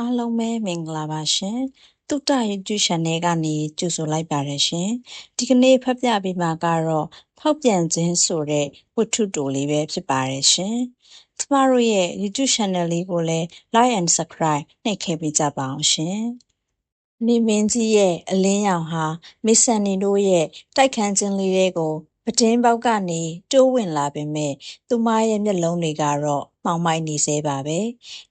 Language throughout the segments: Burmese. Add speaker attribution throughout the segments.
Speaker 1: အားလုံးပဲမင်္ဂလာပါရှင်တုတ္တ YouTube Channel ကနေကြိုဆိုလိုက်ပါရရှင်ဒီကနေ့ဖတ်ပြပေးမှာကတော့ဖောက်ပြန်ခြင်းဆိုတဲ့ဝတ္ထုတိုလေးပဲဖြစ်ပါတယ်ရှင်ကျမတို့ရဲ့ YouTube Channel လေးကိုလည်း Like and Subscribe နှိပ်ခဲ့ပေးကြပါအောင်ရှင်နေမင်းကြီးရဲ့အလင်းရောင်ဟာမစ်ဆန်နီတို့ရဲ့တိုက်ခန်းခြင်းလေးတွေကိုပတင်းပေါက်ကနေတိုးဝင်လာပေမဲ့သူမရဲ့မျက်လုံးတွေကတော့ မှောင်မိုက်နေသေးပါပဲ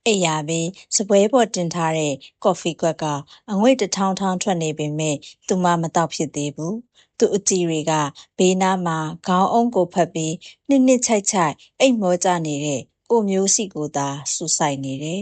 Speaker 1: အိယာပြီးစပွဲပေါ်တင်ထားတဲ့ကော်ဖီကွက်ကအငွေ့တထောင်းထောင်းထွက်နေပေမဲ့သူမမတော့ဖြစ်သေးဘူးသူအကြည့်တွေကဘေးနားမှာခေါင်းအုံးကိုဖက်ပြီးနှစ်နှစ်ချိုက်ချိုက်အိတ်မောကြနေတဲ့ကိုမျိုးစီကိုသာစူဆိုင်နေတယ်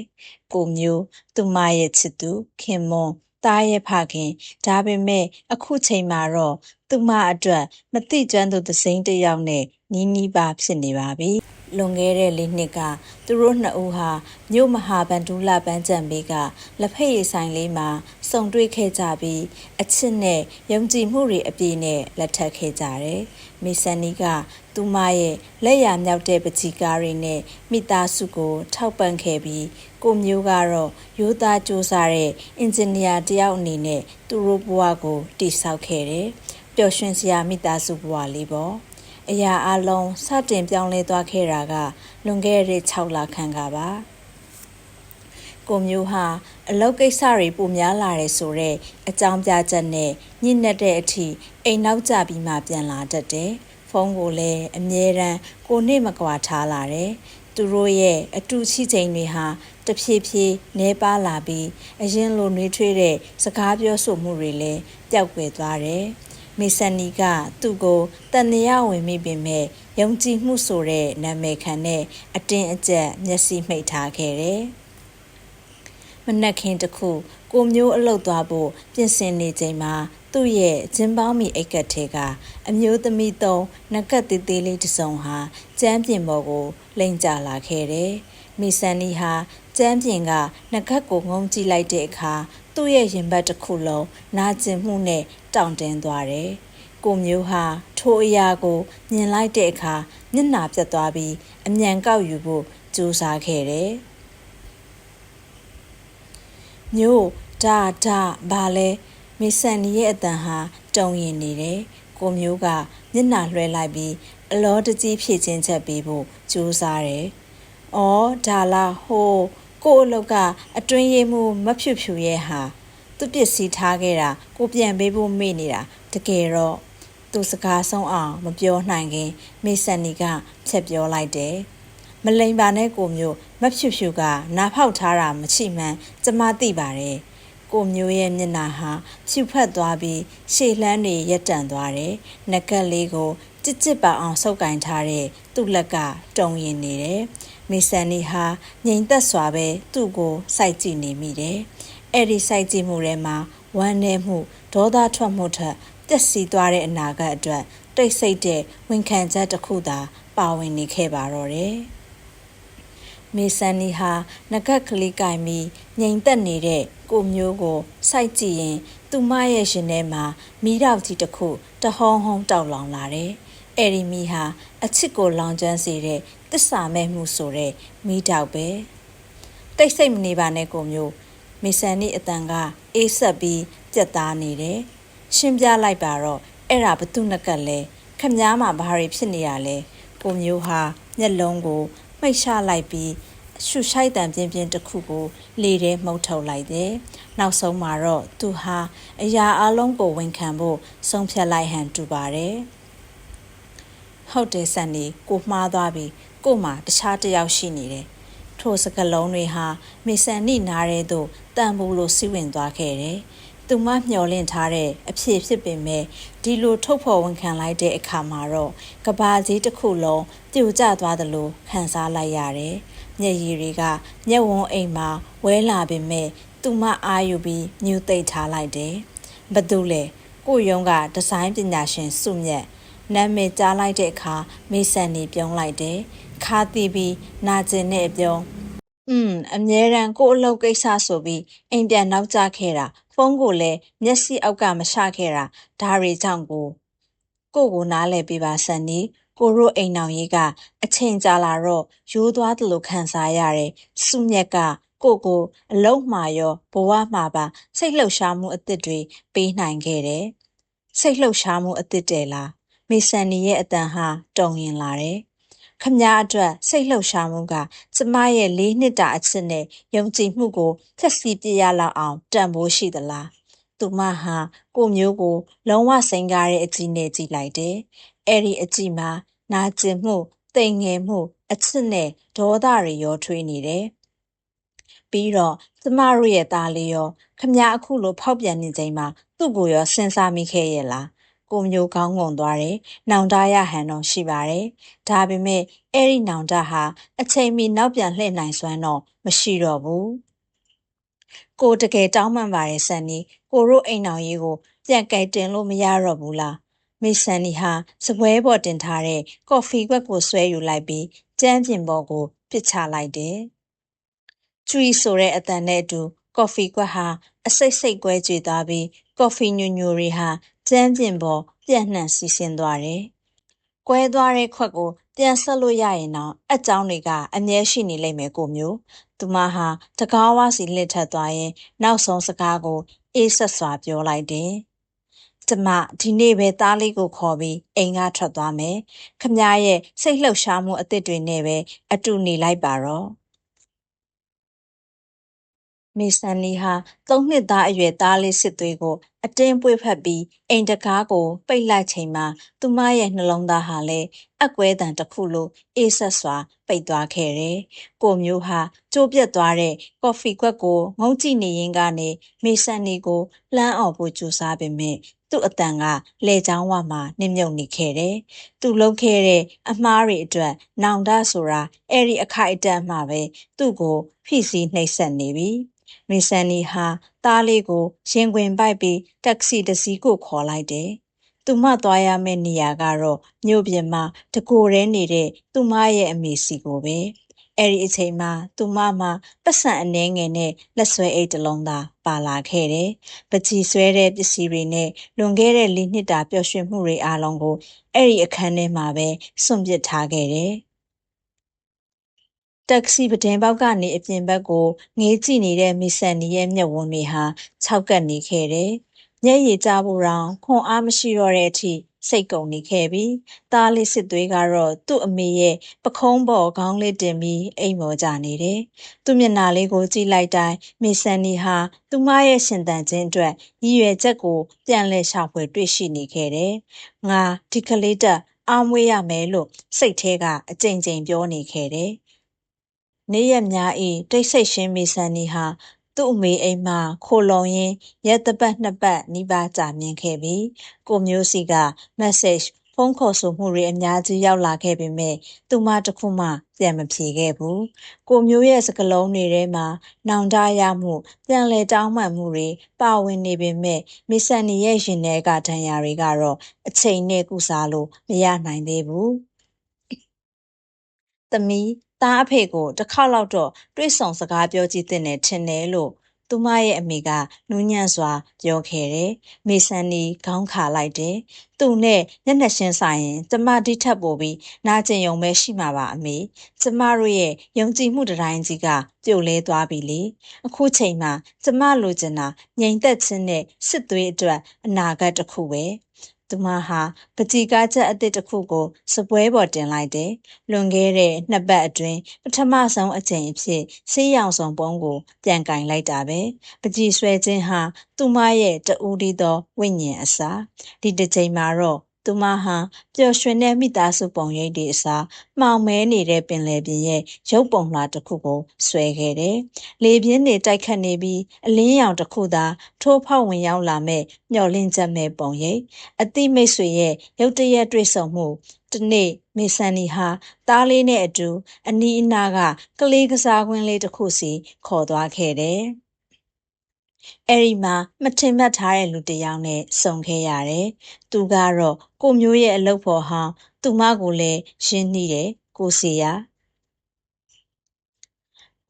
Speaker 1: ကိုမျိုးသူမရဲ့ချစ်သူခင်မွန်သားရဲ့ဖခင်ဒါပေမဲ့အခုချိန်မှာတော့သူမအတွက်မတိကျွမ်းသူသစိမ်းတစ်ယောက်နဲ့နီးနီးပါဖြစ်နေပါပြီ လွန်ခဲ့တဲ့လေးနှစ်ကသူတို့နှစ်ဦးဟာမြို့မဟာဗန္ဒူလာပန်းချံဘေးကလက်ဖက်ရည်ဆိုင်လေးမှာစုံတွေ့ခဲ့ကြပြီးအချစ်နဲ့ယုံကြည်မှုတွေအပြည့်နဲ့လက်ထပ်ခဲ့ကြတယ်။မီဆန်နီကသူမရဲ့လက်ရမြောက်တဲ့ပချီကားတွေနဲ့မိသားစုကို ထောက်ပံ့ခဲ့ပြီးကိုမျိုးကတော့ရိုးသားစူးစမ်းတဲ့အင်ဂျင်နီယာတယောက်အနေနဲ့သူတို့ဘဝကိုတည်ဆောက်ခဲ့တယ်။ပျော်ရွှင်စရာမိသားစုဘဝလေးပေါ့။ အရာအလုံးစတင်ပြောင်းလဲသွားခဲ့တာကလွန်ခဲ့တဲ့6လခန့်ကပါကိုမျိုးဟာအလုပ်ကိစ္စတွေပိုများလာတယ်ဆိုတော့အကြောင်းပြချက်နဲ့ညှိနှက်တဲ့အထိအိမ်နောက်ကျပြီးမှပြန်လာတတ်တယ်ဖုန်းကိုလည်းအမြဲတမ်းကိုနေမကွာထားလာတယ်သူတို့ရဲ့အတူရှိချိန်တွေဟာတဖြည်းဖြည်းနှဲပါလာပြီးအရင်လိုနှွေးထွေးတဲ့စကားပြောဆိုမှုတွေလည်းပျောက်ကွယ်သွားတယ်။ မေဆန်နီကသူ့ကိုတန်ရဝင်မိပေမဲ့ယုံကြည်မှုဆိုတဲ့နာမည်ခံနဲ့အတင်းအကျပ်မျက်စိမှိတ်ထားခဲ့တယ်။မနက်ခင်းတစ်ခုကိုမျိုးအလုတ်သွားဖို့ပြင်ဆင်နေချိန်မှာသူ့ရဲ့ဂျင်းပေါင်းမီအိတ်ကတ်ထဲကအမျိုးသမီးသုံးနကတ်သေးသေးလေးတစ်စုံဟာကျမ်းပြင်ပေါ်ကိုလိမ့်ကျလာခဲ့တယ်။မီဆန်နီဟာကျမ်းပြင်ကနကတ်ကိုငုံကြည့်လိုက်တဲ့အခါသူ့ရဲ့ရင်ဘတ်တစ်ခုလုံးနာကျင်မှုနဲ့ တောင့်တင်းသွားတယ်။ကိုမျိုးဟာထိုအရာကိုမြင်လိုက်တဲ့အခါမျက်နှာပြတ်သွားပြီးအမြန်ကောက်ယူဖို့ကြိုးစားခဲ့တယ်။မျိုးဒါဒါဘာလဲမေဆန်နီရဲ့အတန်ဟာတုံရင်နေတယ်။ကိုမျိုးကမျက်နှာလွှဲလိုက်ပြီးအလောတကြီးဖြည့်ချင်းချက်ပေးဖို့ကြိုးစားတယ်။အော်ဒါလားဟိုးကိုအလုတ်ကအတွင်းရေးမှုမဖြူဖြူရဲ့ဟာ သူပစ္စည်းထားခဲ့တာကိုပြန်ပေးဖို့မေ့နေတာတကယ်တော့သူစကားဆုံးအောင်မပြောနိုင်ခင်မေဆန်နီကဖြတ်ပြောလိုက်တယ်မလိန်ပါနဲ့ကိုမျိုးမဖြူဖြူကနားဖောက်ထားတာမချိမှန်ကျမသိပါတယ်ကိုမျိုးရဲ့မျက်နှာဟာဖြူဖက်သွားပြီးရှေ့လှမ်းတွေရက်တန့်သွားတယ်။နကက်လေးကိုကြစ်ကြစ်ပါအောင်ဆုပ်ကင်ထားတဲ့သူ့လက်ကတုံရင်နေတယ်။မေဆန်နီဟာငြိမ်သက်စွာပဲသူ့ကိုစိုက်ကြည့်နေမိတယ်။ အဲ့ဒီစိုက်ကြည့်မှုထဲမှာဝမ်းနည်းမှုဒေါသထွက်မှုထက်ပျက်စီးသွားတဲ့အနာဂတ်အတွက်တိတ်ဆိတ်တဲ့ဝန်ခံချက်တစ်ခုသာပါဝင်နေခဲ့ပါတော့တယ်။မေဆန်နီဟာငကက်ကလေးကင်ပြီးငြိမ်သက်နေတဲ့ကိုမျိုးကိုစိုက်ကြည့်ရင်သူမရဲ့ရှင်ထဲမှာမီးတောက်ကြီးတစ်ခုတဟုံးဟုံးတောက်လောင်လာတယ်။အဲဒီမီးဟာအချစ်ကိုလောင်ကျွမ်းစေတဲ့တစ္ဆာမဲ့မှုဆိုတဲ့မီးတောက်ပဲ။တိတ်ဆိတ်မနေပါနဲ့ကိုမျိုး မေဆန်နီအတန်ကအေးဆက်ပြီးပြက်သားနေတယ်။ရှင်းပြလိုက်ပါတော့အဲ့ဒါဘသူနကက်လဲခမည်းမှာဘာတွေဖြစ်နေရလဲကိုမျိုးဟာမျက်လုံးကိုမှိတ်ချလိုက်ပြီးရှုရှိုက်တံပြင်းပြင်းတစ်ခုကိုလေထဲမှုတ်ထုတ်လိုက်တယ်။နောက်ဆုံးမှာတော့သူဟာအရာအလုံးကိုဝန်ခံဖို့ဆုံးဖြတ်လိုက်ဟန်တူပါတယ်။ဟုတ်တယ်ဆန်နီကိုမှားသွားပြီကို့မှာတခြားတယောက်ရှိနေတယ်။ ထိုစကလုံးတွေဟာမေဆန်နီနားတဲ့သို့တန်ဘူးလိုစီးဝင်သွားခဲ့တယ်။သူမမျှော်လင့်ထားတဲ့အဖြစ်ဖြစ်ပင်မဲ့ဒီလိုထုတ်ဖော်ဝန်ခံလိုက်တဲ့အခါမှာတော့ကဘာကြီးတစ်ခုလုံးပြိုကျသွားသလိုခံစားလိုက်ရတယ်။မျက်ရည်တွေကမျက်ဝန်းအိမ်မှာဝဲလာပင်မဲ့သူမအာယူပြီးမြူသိပ်ထားလိုက်တယ်။ဘသူလဲကိုယုံကဒီဇိုင်းပညာရှင်စုမြတ်နာမည်ကြားလိုက်တဲ့အခါမေဆန်နေပြုံးလိုက်တယ်။ ခါတီးပြီးနာကျင်တဲ့ပြုံးอืมအမြဲတမ်းကို့အလုပ်ကိစ္စဆိုပြီးအိမ်ပြန်နောက်ကျခဲ့တာဖုန်းကိုလည်းမျက်စိအောက်ကမရှခဲ့တာဒါတွေကြောင့်ကိုကိုကိုနားလဲပြပါဆန်နီကိုရိုအိမ်အောင်ကြီးကအချိန်ကြာလာတော့ရိုးသွားသလိုခံစားရတယ်စုမြက်ကကိုကိုအလုံးမှာရောဘဝမှာပါစိတ်လှုပ်ရှားမှုအသစ်တွေပေးနိုင်ခဲ့တယ်။စိတ်လှုပ်ရှားမှုအသစ်တယ်လားမေဆန်နီရဲ့အတန်ဟာတုံရင်လာတယ်။ ခမည်းအတွက်စိတ်လှုပ်ရှားမှုကကျမရဲ့လေးနှစ်တာအချစ်နဲ့ယုံကြည်မှုကိုဖျက်ဆီးပြရလောက်အောင်တန်ဖိုးရှိသလား။သူမဟာကိုမျိုးကို လုံးဝစိန်ကားတဲ့အကြည့်နဲ့ကြည့်လိုက်တယ်။အဲ့ဒီအကြည့်မှာနာကျင်မှုတိမ်ငယ်မှု အချစ်နဲ့ဒေါသတွေရောထွေးနေတယ်။ပြီးတော့ကျမတို့ရဲ့သားလေးရောခမည်းအခုလိုဖောက်ပြန်နေချိန်မှာသူ့ကိုရောစဉ်းစားမိခဲ့ရဲ့လား ကိုမျိုးကောင်းငုံသွားတယ်။နောင်တရဟန်တော့ရှိပါတယ်။ဒါပေမဲ့အဲ့ဒီနောင်တဟာအချိန်မီနောက်ပြန်လှည့်နိုင်စွမ်းတော့မရှိတော့ဘူး။ကိုတကယ်တောင်းပန်ပါတယ်ဆန်နီကိုတို့အိမ်တော်ကြီးကိုပြန်ကြိုက်တင်လို့မရတော့ဘူးလားမိဆန်နီဟာစပွဲပေါ်တင်ထားတဲ့ကော်ဖီကွက်ကိုဆွဲယူလိုက်ပြီးကျန်းပြင်ပေါ်ကိုပစ်ချလိုက်တယ်။ကျွီဆိုတဲ့အတန်နဲ့အတူ ကော်ဖီကွက်ဟာ အစိတ်စိတ်ကွဲကြွေသွားပြီး ကော်ဖီညူညူတွေဟာကျန်းပြင်ပေါ်ပြန့်နှံ့စီးဆင်းသွားတယ်။ကွဲသွားတဲ့ခွက်ကို ပြန်ဆက်လို့ရရင်တော့အကြောင်းတွေက အမြဲရှိနေလိမ့်မယ် ကိုမျိုး။သူမဟာတကားဝါစီလှစ်ထက်သွားရင်နောက်ဆုံးစကားကို အေးဆက်စွာ ပြောလိုက်တယ်။ကျမ ဒီနေ့ပဲ သားလေးကိုခေါ်ပြီး အိမ်ကထွက်သွားမယ်။ခမရဲ့ စိတ်လှုပ်ရှားမှုအသစ်တွေနဲ့ပဲ အတူနေလိုက်ပါတော့။ မေဆန်နီဟာ သုံးနှစ်သားအရွယ် သားလေးစစ်သွေးကို အတင်းပွေ့ဖက်ပြီး အိမ်တကားကို ပိတ်လိုက်ချိန်မှာ သူမရဲ့ နှလုံးသားဟာလည်း အကွဲတံတစ်ခုလို အေးဆက်စွာ ပိတ်သွားခဲ့တယ်။ကိုမျိုးဟာ ကျိုးပြက်သွားတဲ့ ကော်ဖီကွက်ကို ငုံကြည့်နေရင်းကနေ မေဆန်နီကို လှမ်းအောင်ဖို့ ကြိုးစားပေမဲ့သူ့အတန်ကလေချောင်းဝမှာနှိမ့်မြုပ်နေခဲ့တယ်။သူလှုပ်ခဲ့တဲ့ အမားတွေအတွက် နောင်တဆိုတာ အဲ့ဒီအခိုက်အတန့်မှပဲ သူ့ကို ဖိစီးနှိပ်စက်နေပြီ။မီဆန်နီဟာသားလေးကိုရင်ခွင်ပိုက်ပြီးတက္ကစီတစ်စီးကိုခေါ်လိုက်တယ်။သူမသွားရမယ့်နေရာကတော့မြို့ပြင်မှာတကိုယ်ရဲနေတဲ့သူမရဲ့အမေစီကိုပဲ။အဲ့ဒီအချိန်မှာသူမမှာပတ်စံအနှဲငယ်နဲ့လက်ဆွဲအိတ်တစ်လုံးသာပါလာခဲ့တယ်။ပကြီးဆွဲတဲ့ပစ္စည်းတွေနဲ့လွန်ခဲ့တဲ့လေးနှစ်တာပျော်ရွှင်မှုတွေအားလုံးကိုအဲ့ဒီအခန်းထဲမှာပဲစွန့်ပစ်ထားခဲ့တယ်။ တက္ကစီပဒင်းပေါက်ကနေအပြင်ဘက်ကိုငေးကြည့်နေတဲ့မီဆန်နီရဲ့မျက်ဝန်းတွေဟာခြောက်ကပ်နေခဲ့တယ်။မျက်ရည်ကျဖို့တောင်ခွန်အားမရှိတော့တဲ့အထိစိတ်ကုန်နေခဲ့ပြီ။သားလေးစစ်သွေးကတော့သူ့အမေရဲ့ပခုံးပေါ်ခေါင်းလေးတင်ပြီးအိမ်မော်ကြနေတယ်။သူ့မျက်နှာလေးကိုကြည့်လိုက်တိုင်းမီဆန်နီဟာသူမရဲ့ရှင်သန်ခြင်းအတွက်ရည်ရွယ်ချက်ကိုပြန်လည်ရှာဖွေတွေ့ရှိနေခဲ့တယ်။ငါဒီကလေးတက်အားမွေးရမယ်လို့စိတ်ထဲကအကြိမ်ကြိမ်ပြောနေခဲ့တယ်။ နေရက်များ၏တိတ်ဆိတ်ရှင်းမေဆန်နီဟာသူ့အမေအိမ်မှခိုလုံရင်းရက်တပတ်နှစ်ပတ်နီးပါးကြာမြင့်ခဲ့ပြီးကိုမျိုးစီက message ဖုန်းခေါ်ဆိုမှုတွေအများကြီးရောက်လာခဲ့ပေမဲ့သူမတခုမှပြန်မဖြေခဲ့ဘူးကိုမျိုးရဲ့စကလုံးတွေထဲမှာနောင်တရမှုပြန်လဲတောင်းမှန်မှုတွေပါဝင်နေပေမဲ့မီဆန်နီရဲ့ရင်ထဲကဒဏ်ရာတွေကတော့အချိန်နဲ့ကုစားလို့မရနိုင်သေးဘူးသမီး သားအဖေကိုတစ်ခေါက်လောက်တော့တွေ့ဆုံစကားပြောကြည့်တဲ့နဲ့ထင်တယ်လို့သူမရဲ့အမေကနူးညံ့စွာပြောခဲ့တယ်။မေဆန်နီခေါင်းခါလိုက်တယ်။သူနဲ့မျက်နှာချင်းဆိုင်ရင်ကျမဒီထက်ပိုပြီးနာကျင်ယုံပဲရှိမှာပါအမေ။ကျမတို့ရဲ့ယုံကြည်မှုတိုင်းကြီးကပြိုလဲသွားပြီလေ။အခုချိန်မှာကျမလိုချင်တာငြိမ်သက်ခြင်းနဲ့စစ်သွေးအတွက်အနာဂတ်တစ်ခုပဲ။ သူမဟာပကြီကားချက်အသစ်တစ်ခုကိုစပွဲပေါ်တင်လိုက်တယ်။လွန်ခဲ့တဲ့နှစ်ပတ်အတွင်းပထမဆုံးအကြိမ်အဖြစ်ဆေးရောင်စုံပုံးကိုပြန်ကင်လိုက်တာပဲ။ပကြီဆွဲခြင်းဟာသူမရဲ့တူးဒီသောဝိညာဉ်အစာဒီတစ်ချိန်မှာတော့ သူမဟာပျော်ရွှင်တဲ့မိသားစုပုံရိပ်တွေအစားမှောင်မဲနေတဲ့ပင်လယ်ပြင်ရဲ့ရုပ်ပုံလာတစ်ခုကိုဆွဲခဲ့တယ်။လေပြင်းတွေတိုက်ခတ်နေပြီးအလင်းရောင်တစ်ခုသာထိုးဖောက်ဝင်ရောက်လာမဲ့မျော်လင့်ချက်မဲ့ပုံရိပ်အတိမိတ်ဆွေရဲ့ရုပ်တရက်တွေ့ဆုံမှုတနေ့မေဆန်နီဟာတားလေးနဲ့အတူအနီးအနားကကလေးကစားကွင်းလေးတစ်ခုစီခေါ်သွားခဲ့တယ်။ အဲ့ဒီမှာမထင်မှတ်ထားတဲ့လူတစ်ယောက်နဲ့ဆုံခဲ့ရတယ်။သူကတော့ကိုမျိုးရဲ့အလုပ်ဖော်ဟောင်းသူမကိုလည်းရှင်းနှီးတယ်ကိုစီယာ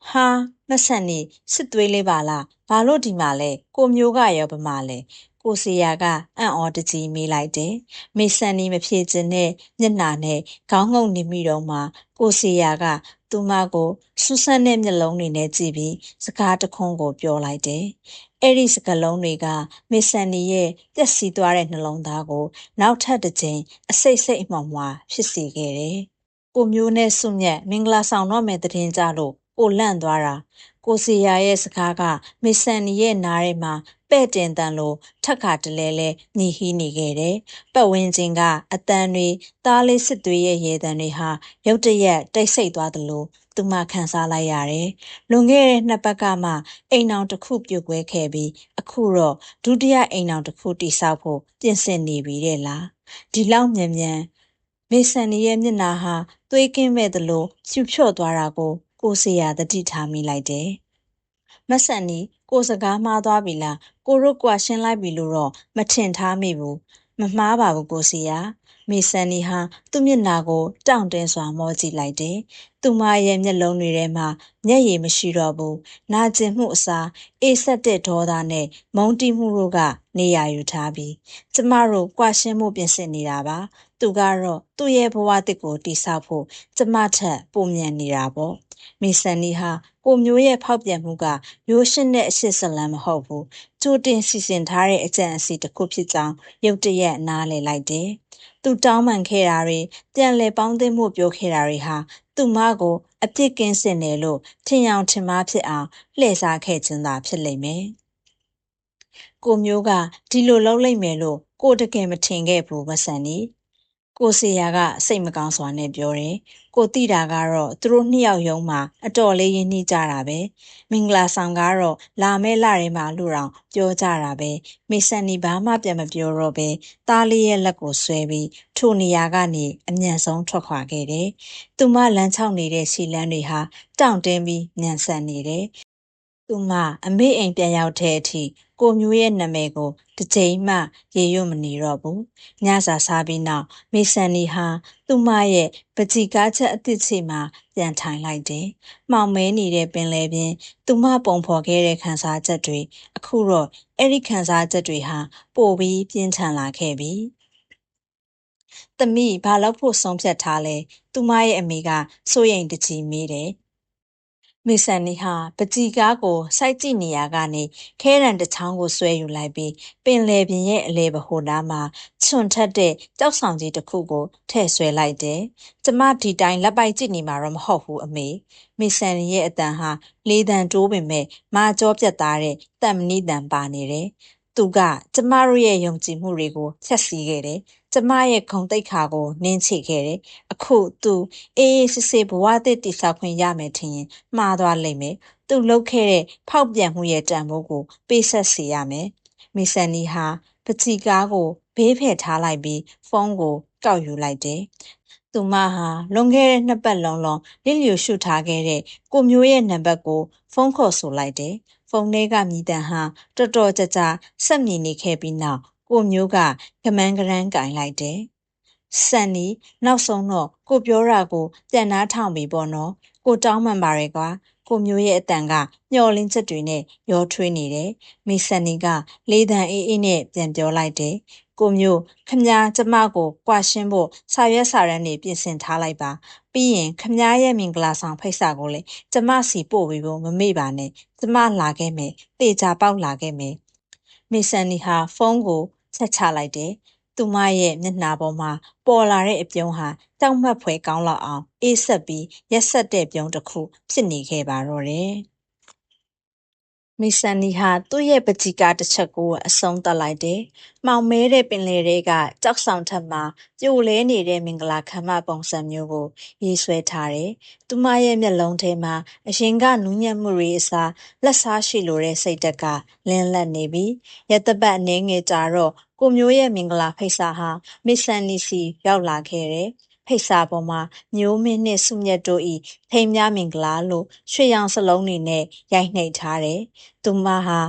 Speaker 1: ဟာမဆန်နေစစ်သွေးလေးပါလားဘာလို့ဒီမှာလဲကိုမျိုးကရောဗမာလဲကိုစီယာကအံ့ဩတကြီးမေးလိုက်တယ်မေဆန်နီမဖြေခြင်းနဲ့မျက်နာနဲ့ခေါင်းငုံနေမိတော့မှကိုစီယာက သူမကိုဆူဆန်းတဲ့မျက်လုံးတွေနဲ့ကြည့်ပြီးစကားတခွန်းကိုပြောလိုက်တယ်။အဲ့ဒီစကားလုံးတွေကမေဆန်နီရဲ့ပျက်စီးသွားတဲ့နှလုံးသားကို နောက်ထပ်တစ်ကြိမ်အစိတ်စိတ်အမှောင်မှွာဖြစ်စေခဲ့တယ်။ကိုမျိုးနဲ့စုမြတ်မင်္ဂလာဆောင်တော့မယ်တည်င်းကြလို့ကိုလန့်သွားတာ ကိုစီယာရဲ့စကားကမေဆန်နီရဲ့နားထဲမှာပဲ့တင်တန်လို့ထက်ခါတလဲလဲညှိဟီးနေခဲ့တယ်။ပတ်ဝန်းကျင်ကအတန်တွေသားလေးစစ်သွေးရဲ့ရေတံတွေဟာရုတ်တရက်တိတ်ဆိတ်သွားသလိုသူမှခံစားလိုက်ရတယ်။လွန်ခဲ့တဲ့နှစ်ပတ်ကမှအိမ်အောင်တစ်ခုပြုတ်ကွဲခဲ့ပြီးအခုတော့ဒုတိယအိမ်အောင်တစ်ခုတိစောက်ဖို့ပြင်ဆင်နေပြီတဲ့လား။ဒီလောက်မြန်မြန်မေဆန်နီရဲ့မျက်နှာဟာသွေးကင်းမဲ့သလိုဖြူဖြော့သွားတာကို ကိုစီယာတတိထားမိလိုက်တယ်။မဆန်နီကိုစကားမှားသွားပြီလားကိုရုတ်ကွာရှင်းလိုက်ပြီလို့တော့မထင်ထားမိဘူးမမှားပါဘူးကိုစီယာမေဆန်နီဟာသူ့မျက်နှာကို တောင့်တင်းစွာမောကြည့်လိုက်တယ်။သူမရဲ့မျက်လုံးတွေထဲမှာမျက်ရည်မရှိတော့ဘူး။နာကျင်မှုအစားအေးဆက်တဲ့ဒေါသနဲ့မုန်းတီးမှုတို့ကနေရာယူထားပြီးကျမတို့ကြွာရှင်းမှုပြင်ဆင်နေတာပါ။ သူကတော့သူ့ရဲ့ဘဝတစ်ကိုတိဆောက်ဖို့ကျမထက်ပုံမြန်နေတာပေါ့။မေဆန်နီဟာကိုမျိုးရဲ့ဖောက်ပြန်မှုကရိုးရှင်းတဲ့အရှိစလန်မဟုတ်ဘူး။ကြိုတင်စီစဉ်ထားတဲ့အကြံအစီတစ်ခုဖြစ်ကြောင်းရုတ်တရက်နားလည်လိုက်တယ်။သူတောင်းပန်ခဲ့တာတွေပြန်လည်ပေါင်းသင်းမှုပြောခဲ့တာတွေဟာသူ့မကိုအပြစ်ကင်းစင်တယ်လို့ထင်အောင်ထင်မှားဖြစ်အောင်လှည့်စားခဲ့ခြင်းသာဖြစ်လိမ့်မယ်။ကိုမျိုးကဒီလိုလုပ်လိုက်မယ်လို့ကိုတကယ်မထင်ခဲ့ဘူးမဆန်နီ ကိုစီယာကစိတ်မကောင်းစွာနဲ့ပြောတယ်။ကိုတိတာကတော့သူတို့နှစ်ယောက်ယုံမှာအတော်လေးရင်းနှီးကြတာပဲ။မင်္ဂလာဆောင်ကတော့လာမဲလာရဲမှာလူတော်ပြောကြတာပဲ။မေဆန်နီဘာမှပြန်မပြောတော့ပဲတားလေးရဲ့လက်ကိုဆွဲပြီးထိုနေရာကနေအမြန်ဆုံးထွက်ခွာခဲ့တယ်။သူမလမ်းချောက်နေတဲ့ခြေလမ်းတွေဟာတောင့်တင်းပြီးညံဆန်နေတယ်။ သူမအမေအိမ်ပြန်ရောက်တဲ့အထိကိုမျိုးရဲ့နာမည်ကိုတစ်ချိန်မှရေရွတ်မနေတော့ဘူး။ညစာစားပြီးနောက်မေဆန်နီဟာသူမရဲ့ပကြီကားချက်အသစ်ချေမှာပြန်ထိုင်လိုက်တယ်။မှောင်မဲနေတဲ့ပင်လယ်ပြင်သူမပုံဖော်ခဲ့တဲ့ခန်းစားချက်တွေအခုတော့အဲ့ဒီခန်းစားချက်တွေဟာပိုပြီးပြင်းထန်လာခဲ့ပြီ။သမီးဘာလို့ဖို့ဆုံးဖြတ်ထားလဲ။သူမရဲ့အမေကစိုးရိမ်တကြီးမေးတယ် မေဆန်နီဟာပကြီကားကိုစိုက်ကြည့်နေရကနေခဲရန်တစ်ချောင်းကိုဆွဲယူလိုက်ပြီးပင်လယ်ပြင်ရဲ့အလဲဘဟိုနားမှာချွန်ထက်တဲ့ကြောက်ဆောင်ကြီးတစ်ခုကိုထည့်ဆွဲလိုက်တယ်။ကျမဒီတိုင်းလက်ပိုက်ကြည့်နေမှာတော့မဟုတ်ဘူးအမေ။မေဆန်နီရဲ့အတန်ဟာလေးတန်တိုးပင်မဲ့မာကြောပြတ်သားတဲ့တန်မဏိတန်ပါနေတယ်။သူကကျမတို့ရဲ့ယုံကြည်မှုတွေကိုဖျက်ဆီးခဲ့တယ်။ ကျမရဲ့ခုံတိတ်ခါကိုနင်းချိခဲ့တယ်။အခုသူအေးအေးဆေးဆေးဘဝတည်တိဆောက်ခွင့်ရမယ်ထင်ရင်မှားသွားလိမ့်မယ်။သူလှုပ်ခဲ့တဲ့ဖောက်ပြန်မှုရဲ့တန်ဖိုးကိုပေးဆက်စေရမယ်။မီဆန်နီဟာပချီကားကိုဘေးဖယ်ထားလိုက်ပြီးဖုန်းကိုကောက်ယူလိုက်တယ်။သူမဟာလွန်ခဲ့တဲ့နှစ်ပတ်လုံးလုံးလစ်လျူရှုထားခဲ့တဲ့ကိုမျိုးရဲ့နံပါတ်ကိုဖုန်းခေါ်ဆိုလိုက်တယ်။ဖုန်းထဲကမြည်တမ်းဟာတော်တော်ကြကြဆက်မြည်နေခဲ့ပြီးနောက် ကိုမျိုးကကမန်းကရန်းကင်လိုက်တယ်။ဆန်နီနောက်ဆုံးတော့ကိုပြောတာကိုပြန်နားထောင်ပြီပေါ့နော်။ကိုတောင်းမှန်ပါရဲ့ကွာ။ကိုမျိုးရဲ့အတန်ကမျောလင်းချက်တွေနဲ့ရောထွေးနေတယ်။မိဆန်နီကလေးတန်အေးအေးနဲ့ပြန်ပြောလိုက်တယ်။ကိုမျိုးခမညာကျမကိုကြွားရှင်းဖို့စာရွက်စာတမ်းတွေပြင်ဆင်ထားလိုက်ပါ။ပြီးရင်ခမညာရဲ့မင်္ဂလာဆောင်ဖိတ်စာကိုလည်းကျမစီပို့ပြီးဖို့မမေ့ပါနဲ့။ကျမလာခဲ့မယ်။တေချာပေါက်လာခဲ့မယ်။မိဆန်နီဟာဖုန်းကို ဆက်ချလိုက်တယ်။သူမရဲ့မျက်နှာပေါ်မှာပေါ်လာတဲ့အပြုံးဟာတောက်မှတ်ဖွယ်ကောင်းလောက်အောင်အေးဆက်ပြီးရက်ဆက်တဲ့ပြုံးတစ်ခုဖြစ်နေခဲ့ပါတော့တယ်။ မီဆန်နီဟာသူ့ရဲ့ပကြီကားတစ်ချက်ကိုအဆုံးသတ်လိုက်တယ်။မှောင်မဲတဲ့ပင်လယ်တွေကကြောက်ဆောင်ထက်မှာပြိုလဲနေတဲ့မင်္ဂလာခမ်းမပုံစံမျိုးကိုရေးဆွဲထားတယ်။သူမရဲ့မျက်လုံးထဲမှာအရင်ကနူးညံ့မှုတွေအစားလက်စားရှိလိုတဲ့စိတ်တက်ကလင်းလက်နေပြီးရတပတ်အနေငယ်ကြာတော့ကိုမျိုးရဲ့မင်္ဂလာဖိတ်စာဟာမစ်ဆန်နီစီရောက်လာခဲ့တယ်။ ဖိတ်စာပေါ်မှာမျိုးမင်းနှင့်စုမြတ်တို့ဤထိမ်းများမင်္ဂလာလို့ရွှေရောင်စလုံးတွေနဲ့ရိုက်နှိပ်ထားတယ်။သူမဟာ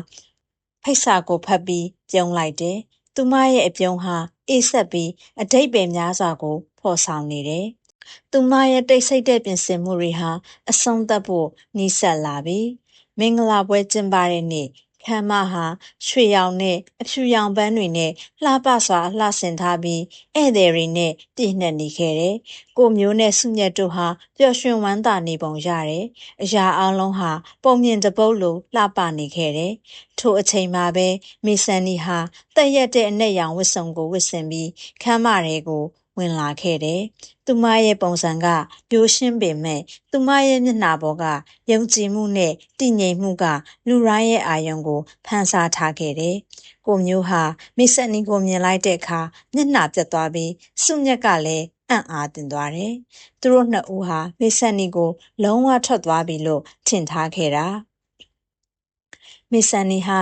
Speaker 1: ဖိတ်စာကိုဖတ်ပြီးပြုံးလိုက်တယ်။သူမရဲ့အပြုံးဟာအေးဆက်ပြီးအတိတ်ပဲများစွာကိုဖော်ဆောင်နေတယ်။သူမရဲ့တိတ်ဆိတ်တဲ့ပြင်ဆင်မှုတွေဟာအဆုံးသတ်ဖို့နှီးဆက်လာပြီ။မင်္ဂလာပွဲကျင်းပတဲ့နေ့ ခမ်းမဟာရွှေရောင်နဲ့အဖြူရောင်ပန်းတွေနဲ့လှပစွာလှဆင်ထားပြီးဧည့်သည်တွေနဲ့ပြည့်နှက်နေခဲ့တယ်။ကိုမျိုးနဲ့စုညက်တို့ဟာပျော်ရွှင်ဝမ်းသာနေပုံရတယ်။အရာအလုံးဟာပုံမြင်တပုတ်လိုလှပနေခဲ့တယ်။ထိုအချိန်မှာပဲမေဆန်နီဟာတက်ရက်တဲ့အနက်ရောင်ဝတ်စုံကိုဝတ်ဆင်ပြီးခမ်းမတွေကို ဝင်လာခဲ့တယ်။သူမရဲ့ပုံစံကပြိုရှင်းပေမဲ့သူမရဲ့မျက်နှာပေါ်ကယုံကြည်မှုနဲ့တည်ငြိမ်မှုကလူရိုင်းရဲ့အာယုံကိုဖန်ဆားထားခဲ့တယ်။ကိုမျိုးဟာမိတ်ဆက်နီကိုမြင်လိုက်တဲ့အခါမျက်နှာပြတ်သွားပြီးစုညက်ကလည်းအံ့အားသင့်သွားတယ်။သူတို့နှစ်ဦးဟာမိတ်ဆက်နီကို လုံးဝထွက်သွားပြီလို့ထင်ထားခဲ့တာ။မိဆန်နီဟာ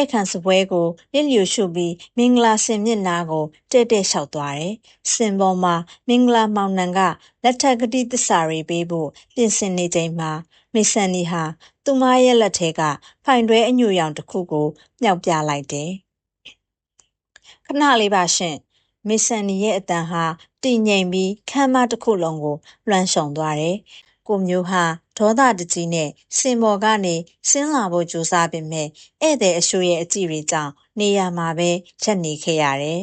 Speaker 1: ဧကန်စပွဲကိုလျလျူရှုပြီးမင်္ဂလာစင်မျက်နာကိုတဲ့တဲ့လျှောက်သွားတယ်။စင်ပေါ်မှာမင်္ဂလာမောင်နှံကလက်ထက်ကတိသစ္စာတွေပေးဖို့ပြင်ဆင်နေချိန်မှာမေဆန်နီဟာသူမရဲ့လက်ထဲကဖိုင်တွဲအညူရောင်တစ်ခုကိုမြောက်ပြလိုက်တယ်။ခဏလေးပါရှင်။မေဆန်နီရဲ့အတန်ဟာတည်ငြိမ်ပြီးခမ်းမတစ်ခုလုံးကိုလွှမ်းခြုံသွားတယ်။ ကိုမျိုးဟာဒေါသတကြီးနဲ့စင်ပေါ်ကနေဆင်းလာဖို့ကြိုးစားပေမဲ့ဧည့်သည်အရှိုးရဲ့အကြည့်တွေကြောင့်နေရာမှာပဲချက်နေခဲ့ရတယ်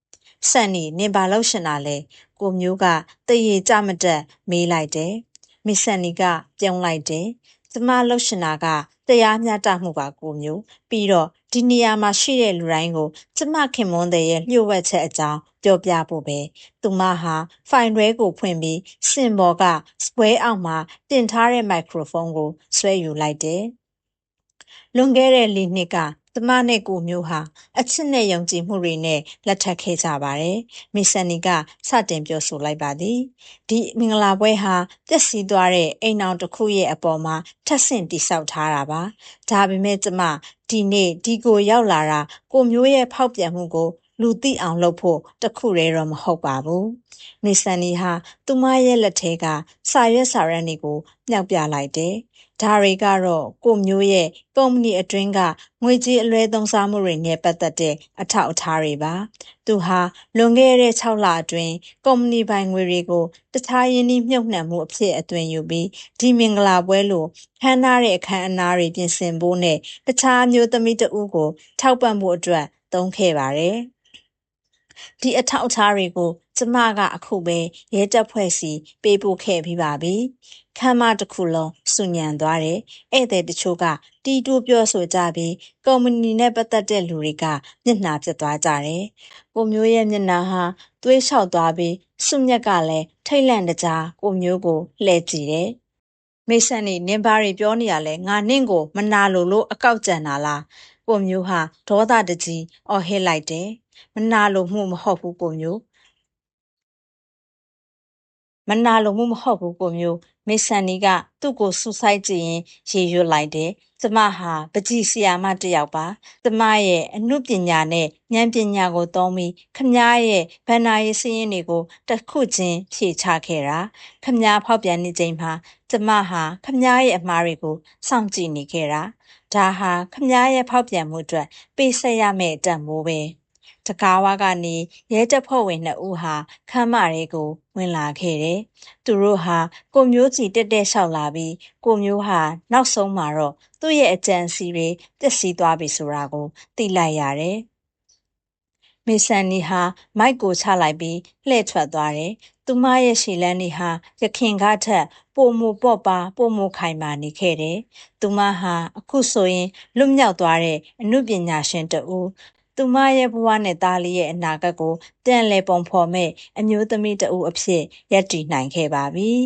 Speaker 1: ။ဆန်နီနင်ဘာလို့ရှင်တာလဲကိုမျိုးကတရေကြမတက်မေးလိုက်တယ်။မစ်ဆန်နီကပြုံးလိုက်တယ်။ကျမလှုပ်ရှင်တာက တရားမျှတမှုပါကိုမျိုးပြီးတော့ဒီနေရာမှာရှိတဲ့လူတိုင်းကိုကျမခင်မွန်းတဲ့ရဲ့လျှို့ဝှက်ချက်အကြောင်းပြောပြဖို့ပဲသူမဟာဖိုင်ရွဲကိုဖွင့်ပြီးစင်ပေါ်ကစပွဲအောက်မှာတင်ထားတဲ့မိုက်ခရိုဖုန်းကိုဆွဲယူလိုက်တယ် လွန်ခဲ့တဲ့လေးနှစ်ကတမနဲ့ကိုမျိုးဟာအချစ်နဲ့ယုံကြည်မှုတွေနဲ့လက်ထပ်ခဲ့ကြပါတယ်။မီဆန်နီကစတင်ပြောဆိုလိုက်ပါသည်။ဒီမင်္ဂလာပွဲဟာပျက်စီးသွားတဲ့အိမ်အောင်တစ်ခုရဲ့အပေါ်မှာထပ်ဆင့်တိဆောက်ထားတာပါ။ဒါပေမဲ့ကျမဒီနေ့ဒီကိုရောက်လာတာကိုမျိုးရဲ့ဖောက်ပြန်မှုကို လူသိအောင်လုပ်ဖို့တခုတည်းတော့မဟုတ်ပါဘူး။နေဆန်နီဟာသူမရဲ့လက်ထဲကစာရွက်စာရမ်းတွေကိုမြောက်ပြလိုက်တယ်။ဒါတွေကတော့ကိုမျိုးရဲ့ကုမ္ပဏီအတွင်းကငွေကြေးအလွဲသုံးစားမှုတွေနဲ့ပတ်သက်တဲ့အထောက်အထားတွေပါ။သူဟာလွန်ခဲ့တဲ့6လအတွင်းကုမ္ပဏီပိုင်ငွေတွေကိုတခြားယင်းနှိမြုပ်နှံမှုအဖြစ်အသွင်ယူပြီးဒီမင်္ဂလာပွဲလိုခမ်းနားတဲ့အခမ်းအနားတွေပြင်ဆင်ဖို့နဲ့တခြားမျိုးသမီးတဦးကိုထောက်ပံ့ဖို့အတွက်သုံးခဲ့ပါတယ်။ ဒီအထောက်အထားတွေကို ကျမကအခုပဲရဲတပ်ဖွဲ့စီပေးပို့ခဲ့ပြီးပါပြီ။ခမ်းမတစ်ခုလုံးစုညံသွားတယ်။ဧည့်သည်တချို့ကတီတိုးပြောဆိုကြပြီးကုမ္ပဏီနဲ့ပတ်သက်တဲ့လူတွေကမျက်နှာပြတ်သွားကြတယ်။ကိုမျိုးရဲ့မျက်နှာဟာသွေးလျှောက်သွားပြီးစုမြက်ကလည်းထိတ်လန့်တကြားကိုမျိုးကိုလှည့်ကြည့်တယ်။မေဆန်နေနင်ဘာတွေပြောနေရလဲငါနင့်ကို မနာလိုလို့အကောက်ကြံတာလားကိုမျိုးဟာဒေါသတကြီးအော်ဟစ်လိုက်တယ် မနာလိုမှုမဟုတ်ဘူးကိုမျိုးမနာလိုမှုမဟုတ်ဘူးကိုမျိုးမေဆန်နီကသူ့ကိုဆူဆိုင်ကြည့်ရင်ရေရွတ်လိုက်တယ်ကျမဟာပကြီးဆီယာမတယောက်ပါကျမရဲ့အမှုပညာနဲ့ဉာဏ်ပညာကိုသုံးပြီးခမားရဲ့ဗန္နာရေးစည်းရင်းတွေကိုတစ်ခုချင်းဖြေချခဲ့တာခမားဖောက်ပြန်နေချိန်မှာကျမဟာခမားရဲ့အမှားတွေကိုစောင့်ကြည့်နေခဲ့တာဒါဟာခမားရဲ့ဖောက်ပြန်မှုအတွက်ပေးဆက်ရမယ့်တန်မိုးပဲ တကားဝကနေရဲတပ်ဖွဲ့ဝင်နှစ်ဦးဟာခမ်းမတွေကို ဝင်လာခဲ့တယ်။သူတို့ဟာကိုမျိုးစီတက်တက်လျှောက်လာပြီးကိုမျိုးဟာနောက်ဆုံးမှာတော့သူ့ရဲ့အကြံစီတွေပျက်စီးသွားပြီဆိုတာကိုသိလိုက်ရတယ်။မေဆန်နီဟာမိုက်ကိုချလိုက်ပြီးလှည့်ထွက်သွားတယ်။သူမရဲ့ရှီလန်းနီဟာရခင်ကားထက်ပိုမိုပေါ့ပါပိုမိုခိုင်မာနေခဲ့တယ်။သူမဟာအခုဆိုရင်လွတ်မြောက်သွားတဲ့အမှုပညာရှင်တဦး သူမရဲ့ဘဝနဲ့သားလေးရဲ့အနာဂတ်ကိုပြန်လည်ပုံဖော်မဲ့အမျိုးသမီးတဦးအဖြစ်ရပ်တည်နိုင်ခဲ့ပါပြီ။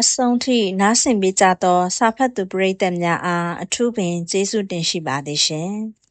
Speaker 1: အဆုံးထိနားဆင်ပေးကြသောစာဖတ်သူပရိသတ်များအားအထူးပင်ကျေးဇူးတင်ရှိပါသည်ရှင်။